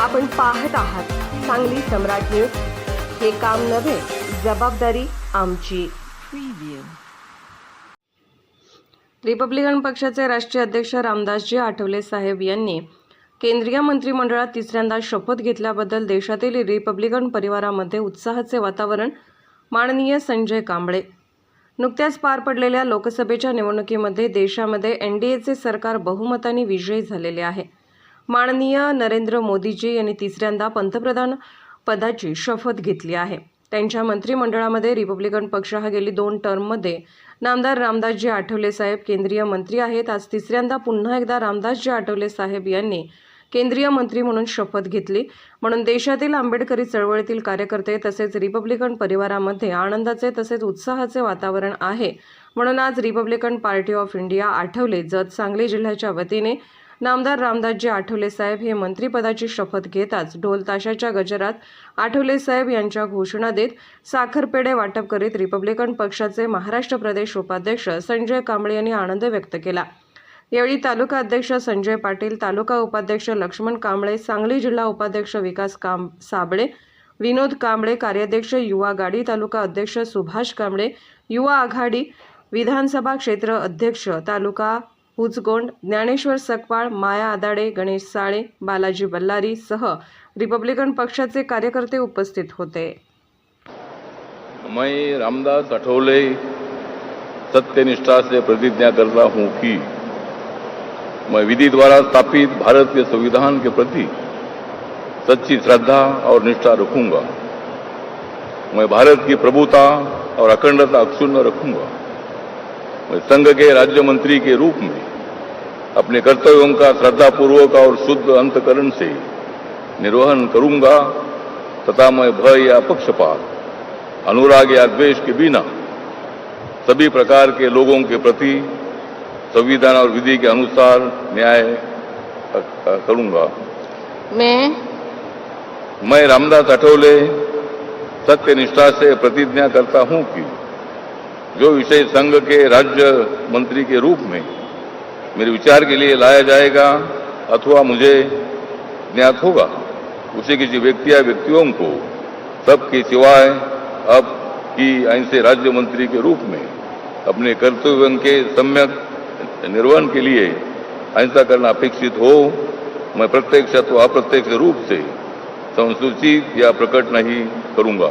आपण पाहत आहात सांगली सम्राट न्यूज. हे काम नव्हे जबाबदारी आमची. रिपब्लिकन पक्षाचे राष्ट्रीय अध्यक्ष रामदासजी आठवले साहेब यांनी केंद्रीय मंत्रिमंडळात तिसऱ्यांदा शपथ घेतल्याबद्दल देशातील रिपब्लिकन परिवारामध्ये उत्साहाचे वातावरण माननीय संजय कांबळे. नुकत्याच पार पडलेल्या लोकसभेच्या निवडणुकीमध्ये देशामध्ये एन डी एचे सरकार बहुमताने विजयी झालेले आहे. माननीय नरेंद्र मोदीजी यांनी तिसऱ्यांदा पंतप्रधान पदाची शपथ घेतली आहे. त्यांच्या मंत्रिमंडळामध्ये रिपब्लिकन पक्ष हा गेली दोन टर्ममध्ये नामदार रामदासजी आठवले साहेब केंद्रीय मंत्री आहेत. आज तिसऱ्यांदा पुन्हा एकदा रामदासजी आठवले साहेब यांनी केंद्रीय मंत्री म्हणून शपथ घेतली. म्हणून देशातील आंबेडकरी चळवळीतील कार्यकर्ते तसेच रिपब्लिकन परिवारामध्ये आनंदाचे तसेच उत्साहाचे वातावरण आहे. म्हणून आज Republican party of India Athawale Jat Sangli जिल्ह्याच्या वतीने नामदार रामदासजी आठवले साहेब हे मंत्रिपदाची शपथ घेताच ढोल ताशाच्या गजरात आठवले साहेब यांच्या घोषणा देत साखरपेढे वाटप करीत रिपब्लिकन पक्षाचे महाराष्ट्र प्रदेश उपाध्यक्ष संजय कांबळे यांनी आनंद व्यक्त केला. यावेळी तालुका अध्यक्ष संजय पाटील तालुका उपाध्यक्ष लक्ष्मण कांबळे सांगली जिल्हा उपाध्यक्ष विकास काम साबळे विनोद कांबळे कार्याध्यक्ष युवा गाडी तालुका अध्यक्ष सुभाष कांबळे युवा आघाडी विधानसभा क्षेत्र अध्यक्ष तालुका हुचगोंड ज्ञानेश्वर सकपाळ माया आदाडे गणेश साळे बालाजी बल्लारी सह रिपब्लिकन पक्षाचे कार्यकर्ते उपस्थित होते. मैं रामदास आठवले सत्यनिष्ठा से प्रतिज्ञा करता हूं कि मैं विधि द्वारा स्थापित भारत के संविधान के प्रति सच्ची श्रद्धा और निष्ठा रखूंगा। मैं भारत की प्रभुता और अखंडता अक्षुण्ण रखूंगा। मैं संघ के राज्य मंत्री के रूप में अपने कर्तव्यों का श्रद्धापूर्वक और शुद्ध अंतकरण से निर्वहन करूँगा तथा मैं भय या पक्षपात अनुराग या द्वेष के बिना सभी प्रकार के लोगों के प्रति संविधान और विधि के अनुसार न्याय करूँगा। मैं मैं रामदास अठौले सत्यनिष्ठा से प्रतिज्ञा करता हूँ कि जो विषय संघ के राज्य मंत्री के रूप में मेरे विचार के लिए लाया जाएगा अथवा मुझे ज्ञात होगा। उसे किसी व्यक्ति या व्यक्तियों को सबके सिवाय अब की ऐसे राज्य मंत्री के रूप में अपने कर्तव्यों के सम्यक निर्वहन के लिए ऐसा करना अपेक्षित हो, मैं प्रत्यक्ष अथवा अप्रत्यक्ष रूप से संसूचित या प्रकट नहीं करूँगा।